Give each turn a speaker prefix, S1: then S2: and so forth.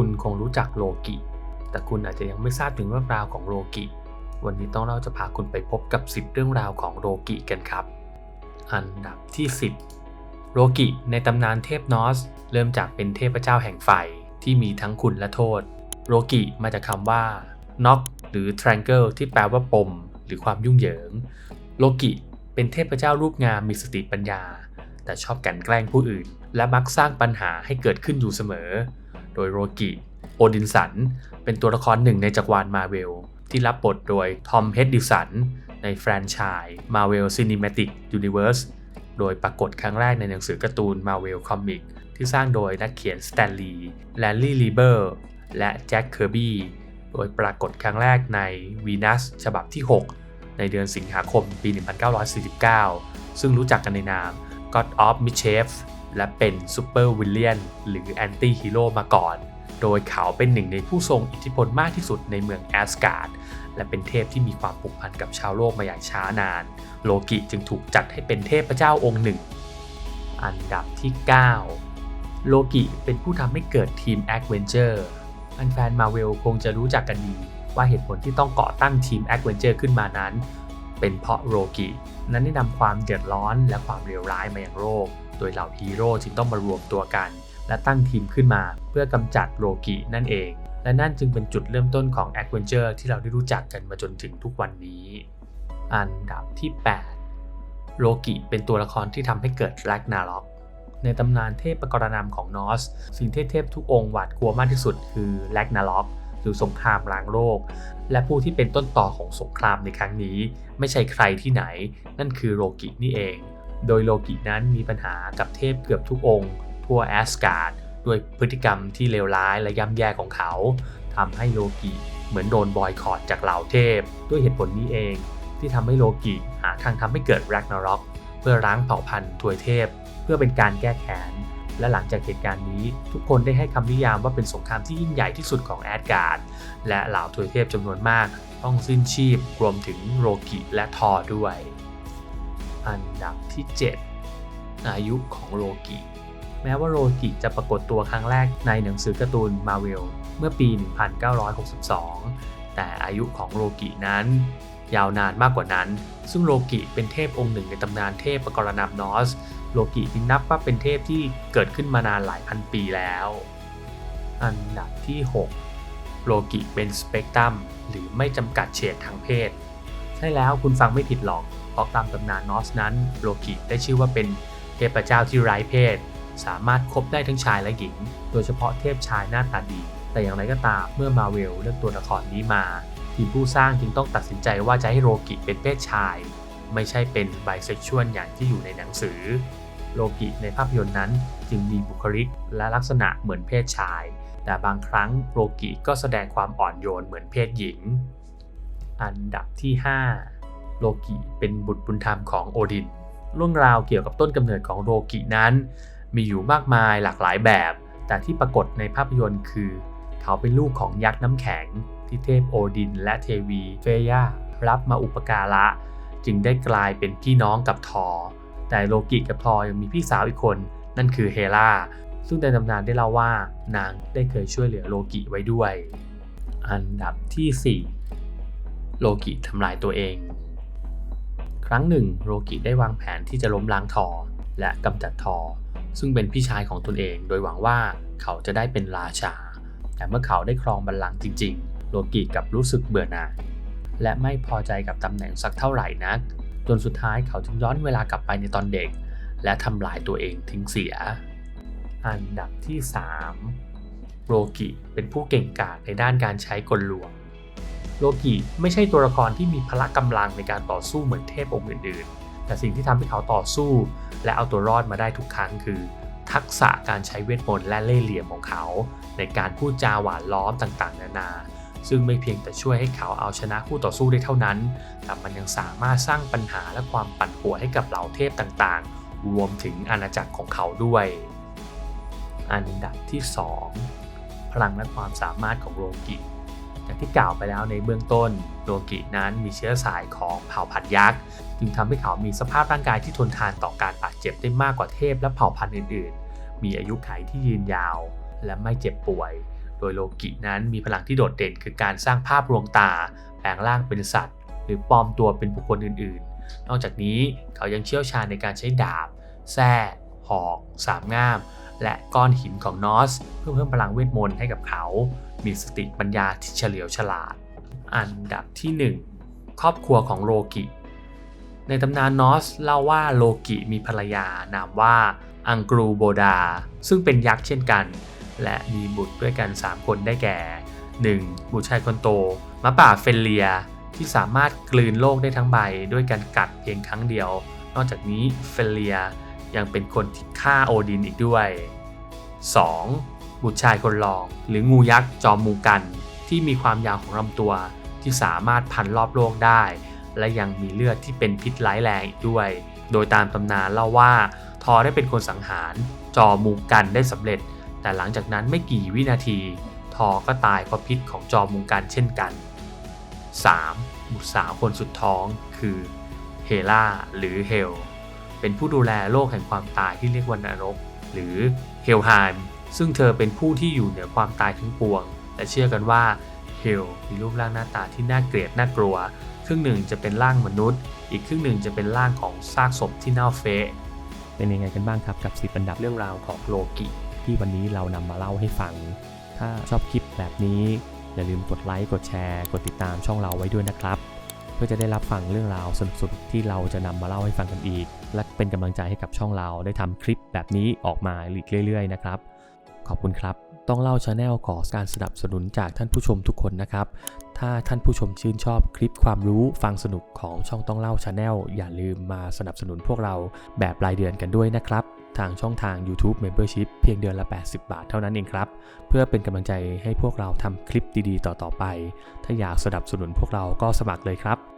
S1: คุณคงรู้จักโลกิ แต่คุณอาจจะยังไม่ทราบถึงเรื่องราวของโลกิ วันนี้ต้องเราจะพาคุณไปพบกับ 10 เรื่องราวของโลกิกันครับ อันดับที่ 10 โลกิในตำนานเทพนอส เริ่มจากเป็นเทพเจ้าแห่งไฟที่มีทั้งคุณและโทษ โลกิมาจากคำว่า knock หรือ triangle ที่แปลว่าปม หรือความยุ่งเหยิง โลกิเป็นเทพเจ้ารูปงามมีสติปัญญา แต่ชอบกันแกล้งผู้อื่น และมักสร้างปัญหาให้เกิดขึ้นอยู่เสมอ โดยโลกิโอดินสัน เป็นตัวละครหนึ่งในจักรวาลมาเวลที่รับบทโดยทอมเฮดดิสันในแฟรนไชส์ Marvel Cinematic Universe โดยปรากฏครั้งแรกในหนังสือการ์ตูน Marvel Comic ที่สร้างโดยนักเขียนสแตนลีย์แลนลี่ลีเบอร์และแจ็คเคอร์บี้โดยปรากฏครั้งแรกใน Venus ฉบับที่ 6 ในเดือนสิงหาคมปี 1949 ซึ่งรู้จักกันในนาม God of Mischief และเป็นซูเปอร์วิลเลียนหรือแอนตี้ฮีโร่มาก่อน โดยเขาเป็นหนึ่งในผู้ทรงอิทธิพลมากที่สุดในเมืองแอสการ์ดและเป็นเทพที่มีความผูกพันกับชาวโลกมาอย่างช้านาน โลกิจึงถูกจัดให้เป็นเทพเจ้าองค์หนึ่ง อันดับที่ 9 โลกิเป็นผู้ทำให้เกิดทีมแอคเวนเจอร์แฟนมาเวลคงจะรู้จักกันดีว่าเหตุผลที่ต้องก่อตั้งทีมแอคเวนเจอร์ขึ้นมานั้น เป็นเพราะโลกินั้นได้นำความเดือดร้อนและความเลวร้ายมาอย่างโลก โดยเหล่าฮีโร่จึงต้องมารวมตัวกัน และตั้งทีมขึ้นมาเพื่อกำจัดโลกินั่นเอง และนั่นจึงเป็นจุดเริ่มต้นของแอคเวนเจอร์ที่เราได้รู้จักกันมาจนถึงทุกวันนี้ อันดับที่ 8 โลกิเป็นตัวละครที่ทำให้เกิดแร็กนาล็อกในตำนานเทพประกรณำของนอส สิ่งที่เทพทุกองค์หวาดกลัวมากที่สุดคือแร็กนาล็อกหรือสงครามล้างโลก และผู้ที่เป็นต้นต่อของสงครามในครั้งนี้ ไม่ใช่ใครที่ไหน นั่นคือโลกินี่เอง โดยโลกินั้นมีปัญหากับเทพเกือบทุกองค์ ทั่วแอสการ์ดด้วยพฤติกรรมที่เลวร้ายและย่ำแย่ของเขาทำให้โลกิเหมือนโดนบอยคอตจากเหล่าเทพ ด้วยเหตุผลนี้เอง ที่ทำให้โลกิหาทางทำให้เกิดแร็กนาร็อกเพื่อล้างเผ่าพันธุ์ทวยเทพ เพื่อเป็นการแก้แค้นและหลังจากเหตุการณ์นี้ ทุกคนได้ให้คำนิยามว่าเป็นสงครามที่ยิ่งใหญ่ที่สุดของแอดการ์ดและเหล่าทวยเทพจำนวนมาก ต้องสิ้นชีพรวมถึงโลกิและทอร์ด้วย อันดับที่ 7 อายุของโลกิแม้ว่าโลกิจะปรากฏตัวครั้งแรกในหนังสือการ์ตูนมาเวลเมื่อปี 1962 แต่อายุของโลกินั้น ยาวนานมากกว่านั้น ซึ่งโลกิเป็นเทพองค์หนึ่งในตำนานเทพประกรณำนอส โลกิจึงนับว่าเป็นเทพที่เกิดขึ้นมานานหลายพันปีแล้ว อันดับที่ 6 โลกิเป็นสเปกตรัมหรือไม่จำกัดเฉดทางเพศ ใช่แล้วคุณฟังไม่ผิดหรอก ราะตามตำนานนอสนั้นโลกิได้ชื่อว่าเป็นเทพเจ้าที่ไร้เพศ สามารถคบได้ทั้งชายและหญิง โดยเฉพาะเทพชายหน้าตาดี แต่อย่างไรก็ตามเมื่อมาเวลเลือกตัวละครนี้มา ทีมผู้สร้างจึงต้องตัดสินใจว่าจะให้โลกิเป็นเพศชาย ไม่ใช่เป็นไบเซ็กชวลอย่างที่อยู่ในหนังสือ โลกิในภาพยนตร์นั้นจึงมีบุคลิกและลักษณะเหมือนเพศชาย แต่บางครั้งโลกิก็แสดงความอ่อนโยนเหมือนเพศหญิง อันดับที่ 5 โลกิเป็นบุตรบุญธรรมของโอดินเรื่องราวเกี่ยวกับต้นกำเนิดของโลกินั้น มีอยู่มากมายหลากหลายแบบ แต่ที่ปรากฏในภาพยนตร์คือ เขาเป็นลูกของยักษ์น้ำแข็ง ที่เทพโอดินและเทวีเฟย่ารับมาอุปการะ จึงได้กลายเป็นพี่น้องกับทอ แต่โลกิกับทอยังมีพี่สาวอีกคน นั่นคือเฮลาซึ่งในตำนานได้เล่าว่านางได้เคยช่วยเหลือโลกิไว้ด้วย อันดับที่ 4 โลกิทำลายตัวเอง ครั้งหนึ่งโลกิได้วางแผนที่จะล้มล้างทอ และกำจัดทอ ซึ่งเป็นพี่ชายของตนเองโดยหวังว่าเขาจะได้เป็นราชา แต่เมื่อเขาได้ครองบัลลังก์จริง ๆโลกิกับรู้สึกเบื่อหน่ายและไม่พอใจกับตำแหน่งสักเท่าไหร่นัก จนสุดท้ายเขาจึงย้อนเวลากลับไปในตอนเด็ก และทำลายตัวเองทิ้งเสีย อันดับที่ 3โลกิเป็นผู้เก่งกาจในด้านการใช้กลลวง โลกิไม่ใช่ตัวละครที่มีพละกำลังในการต่อสู้เหมือนเทพองค์อื่นๆ แต่สิ่งที่ทำให้เขาต่อสู้ และเอาตัวรอดมาได้ทุกครั้งคือ ทักษะการใช้เวทมนต์และเล่ห์เหลี่ยมของเขา ในการพูดจาหวานล้อมต่างๆ นานา ซึ่งไม่เพียงแต่ช่วยให้เขาเอาชนะคู่ต่อสู้ได้เท่านั้น แต่มันยังสามารถสร้างปัญหาและความปั่นป่วนให้กับเหล่าเทพต่างๆ รวมถึงอาณาจักรของเขาด้วย อันดับที่ 2 พลังและความสามารถของโลกิ อย่างที่กล่าวไปแล้วในเบื้องต้นโลกินั้นมีเชื้อสายของเผ่าพันธุ์ยักษ์จึงทำให้เขามีสภาพร่างกายที่ทนทานต่อการบาดเจ็บได้มากกว่าเทพและเผ่าพันธุ์อื่น ๆ มีอายุขัยที่ยืนยาว และไม่เจ็บป่วย โดยโลกินั้นมีพลังที่โดดเด่นคือการสร้างภาพลวงตา แปลงร่างเป็นสัตว์ หรือปลอมตัวเป็นบุคคลอื่น ๆ นอกจากนี้เขายังเชี่ยวชาญในการใช้ดาบ แส้หอก สามง่าม และก้อนหินของนอสเพื่อเพิ่มพลังเวทมนต์ให้กับเขา มีสติปัญญาที่เฉลียวฉลาด อันดับที่ 1 ครอบครัวของโลกิ ในตำนานนอสเล่าว่าโลกิมีภรรยานามว่าอังกรูโบดา ซึ่งเป็นยักษ์เช่นกัน และมีบุตรด้วยกัน 3 คนได้แก่ 1. บุตรชายคนโตมะป่าเฟลเลียที่สามารถกลืนโลกได้ทั้งใบด้วยการกัดเพียงครั้งเดียว นอกจากนี้เฟลเลีย ยังเป็นคนที่ฆ่าโอดินอีกด้วย 2. บุตรชายคนรอง หรืองูยักษ์จอมมูกันที่มีความยาวของลำตัวที่สามารถพันรอบโลกได้ และยังมีเลือดที่เป็นพิษร้ายแรงอีกด้วย โดยตามตำนานเล่าว่า ทอได้เป็นคนสังหาร จอมูกันได้สำเร็จ แต่หลังจากนั้นไม่กี่วินาที ทอก็ตายเพราะพิษของจอมูกันเช่นกัน 3. บุตรสาวคนสุดท้องคือเฮล่าหรือเฮล เป็นผู้ดูแลโลกแห่งความตายที่เรียกว่านรก หรือเฮลไฮม์ซึ่งเธอเป็นผู้ที่อยู่เหนือความตายทั้งปวง และเชื่อกันว่าเฮลมีรูปร่างหน้าตาที่น่าเกลียดน่ากลัว ครึ่งหนึ่งจะเป็นร่างมนุษย์ อีกครึ่งหนึ่งจะเป็นร่างของซากศพที่เน่าเฟะ
S2: เป็นยังไงกันบ้างครับกับ10อันดับ
S1: เรื่องราวของโลกิ
S2: ที่วันนี้เรานำมาเล่าให้ฟัง ถ้าชอบคลิปแบบนี้อย่าลืมกดไลค์กดแชร์ กดติดตามช่องเราไว้ด้วยนะครับเพื่อจะได้รับฟังเรื่องราวสนุกๆที่เราจะนำมาเล่าให้ฟังกันอีก และเป็นกำลังใจให้กับช่องเราได้ทำคลิปแบบนี้ออกมาอีกเรื่อยๆนะครับ ขอบคุณครับ ต้องเล่าชาแนลขอการสนับสนุนจากท่านผู้ชมทุกคนนะครับ ถ้าท่านผู้ชมชื่นชอบคลิปความรู้ฟังสนุกของช่องต้องเล่าชาแนลอย่าลืมมาสนับสนุนพวกเราแบบรายเดือนกันด้วยนะครับ ทางช่องทาง YouTube Membership เพียงเดือนละ 80 บาทเท่านั้นเองครับ เพื่อเป็นกำลังใจให้พวกเราทำคลิปดีๆ ต่อๆไป ถ้าอยากสนับสนุนพวกเราก็สมัครเลยครับ